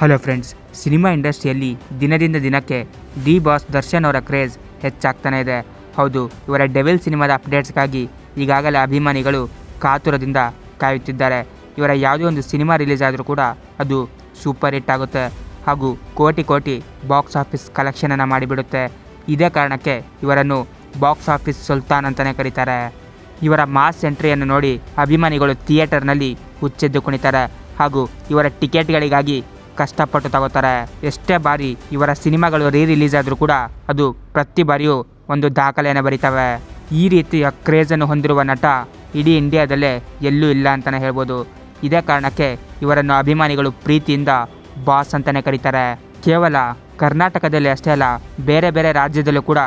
Hello friends, cinema ಇಂಡಸ್ಟ್ರಿಯಲ್ಲಿ ದಿನದಿಂದ ದಿನಕ್ಕೆ ಡಿ ಬಾಸ್ ದರ್ಶನ್ ಅವರ ಕ್ರೇಜ್ ಹೆಚ್ಚಾಗ್ತಾನೆ ಇದೆ. ಹೌದು, ಇವರ ಡೆವಿಲ್ ಸಿನಿಮಾದ ಅಪ್ಡೇಟ್ಸ್ಗಾಗಿ ಈಗಾಗಲೇ ಅಭಿಮಾನಿಗಳು ಕಾತುರದಿಂದ ಕಾಯುತ್ತಿದ್ದಾರೆ. ಇವರ ಯಾವುದೇ ಒಂದು ಸಿನಿಮಾ ರಿಲೀಸ್ ಆದರೂ ಕೂಡ ಅದು ಸೂಪರ್ ಹಿಟ್ ಆಗುತ್ತೆ. ಹಾಗೂ ಕೋಟಿ ಕೋಟಿ ಬಾಕ್ಸ್ ಆಫೀಸ್ ಕಲೆಕ್ಷನನ್ನು ಮಾಡಿಬಿಡುತ್ತೆ. ಇದೇ ಕಾರಣಕ್ಕೆ ಇವರನ್ನು ಬಾಕ್ಸ್ ಆಫೀಸ್ ಸುಲ್ತಾನ್ ಅಂತಲೇ ಕರೀತಾರೆ. ಇವರ ಮಾಸ್ ಎಂಟ್ರಿಯನ್ನು ನೋಡಿ ಅಭಿಮಾನಿಗಳು ಥಿಯೇಟರ್ನಲ್ಲಿ ಹುಚ್ಚೆದ್ದು ಕುಣಿತಾರೆ. ಹಾಗೂ ಇವರ ಟಿಕೆಟ್ಗಳಿಗಾಗಿ ಕಷ್ಟಪಟ್ಟು ತಗೋತಾರೆ. ಎಷ್ಟೇ ಬಾರಿ ಇವರ ಸಿನಿಮಾಗಳು ರೀ ರಿಲೀಸ್ ಆದರೂ ಕೂಡ ಅದು ಪ್ರತಿ ಬಾರಿಯೂ ಒಂದು ದಾಖಲೆಯನ್ನು ಬರೀತವೆ. ಈ ರೀತಿಯ ಕ್ರೇಜನ್ನು ಹೊಂದಿರುವ ನಟ ಇಡೀ ಇಂಡಿಯಾದಲ್ಲೇ ಎಲ್ಲೂ ಇಲ್ಲ ಅಂತಲೇ ಹೇಳ್ಬೋದು. ಇದೇ ಕಾರಣಕ್ಕೆ ಇವರನ್ನು ಅಭಿಮಾನಿಗಳು ಪ್ರೀತಿಯಿಂದ ಬಾಸ್ ಅಂತಲೇ ಕರೀತಾರೆ. ಕೇವಲ ಕರ್ನಾಟಕದಲ್ಲಿ ಅಷ್ಟೇ ಅಲ್ಲ, ಬೇರೆ ಬೇರೆ ರಾಜ್ಯದಲ್ಲೂ ಕೂಡ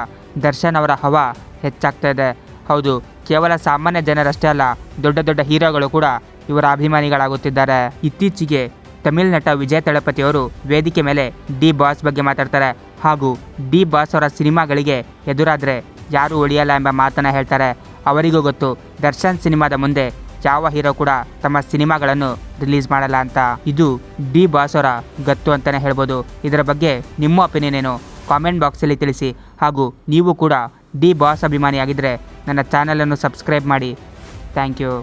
ದರ್ಶನ್ ಅವರ ಹವಾ ಹೆಚ್ಚಾಗ್ತಾ ಇದೆ. ಹೌದು, ಕೇವಲ ಸಾಮಾನ್ಯ ಜನರಷ್ಟೇ ಅಲ್ಲ, ದೊಡ್ಡ ದೊಡ್ಡ ಹೀರೋಗಳು ಕೂಡ ಇವರ ಅಭಿಮಾನಿಗಳಾಗುತ್ತಿದ್ದಾರೆ. ಇತ್ತೀಚೆಗೆ ತಮಿಳ್ ನಟ ವಿಜಯ್ ತಳಪತಿಯವರು ವೇದಿಕೆ ಮೇಲೆ ಡಿ ಬಾಸ್ ಬಗ್ಗೆ ಮಾತಾಡ್ತಾರೆ ಹಾಗೂ ಡಿ ಬಾಸ್ ಅವರ ಸಿನಿಮಾಗಳಿಗೆ ಎದುರಾದರೆ ಯಾರೂ ಉಳಿಯಲ್ಲ ಎಂಬ ಮಾತನ್ನು ಹೇಳ್ತಾರೆ. ಅವರಿಗೂ ಗೊತ್ತು, ದರ್ಶನ್ ಸಿನಿಮಾದ ಮುಂದೆ ಯಾವ ಹೀರೋ ಕೂಡ ತಮ್ಮ ಸಿನಿಮಾಗಳನ್ನು ರಿಲೀಸ್ ಮಾಡಲ್ಲ ಅಂತ. ಇದು ಡಿ ಬಾಸ್ ಅವರ ಗತ್ತು ಅಂತಲೇ ಹೇಳ್ಬೋದು. ಇದರ ಬಗ್ಗೆ ನಿಮ್ಮ ಒಪಿನಿಯನ್ ಏನು? ಕಾಮೆಂಟ್ ಬಾಕ್ಸಲ್ಲಿ ತಿಳಿಸಿ. ಹಾಗೂ ನೀವು ಕೂಡ ಡಿ ಬಾಸ್ ಅಭಿಮಾನಿಯಾಗಿದ್ದರೆ ನನ್ನ ಚಾನಲನ್ನು ಸಬ್ಸ್ಕ್ರೈಬ್ ಮಾಡಿ. Thank you.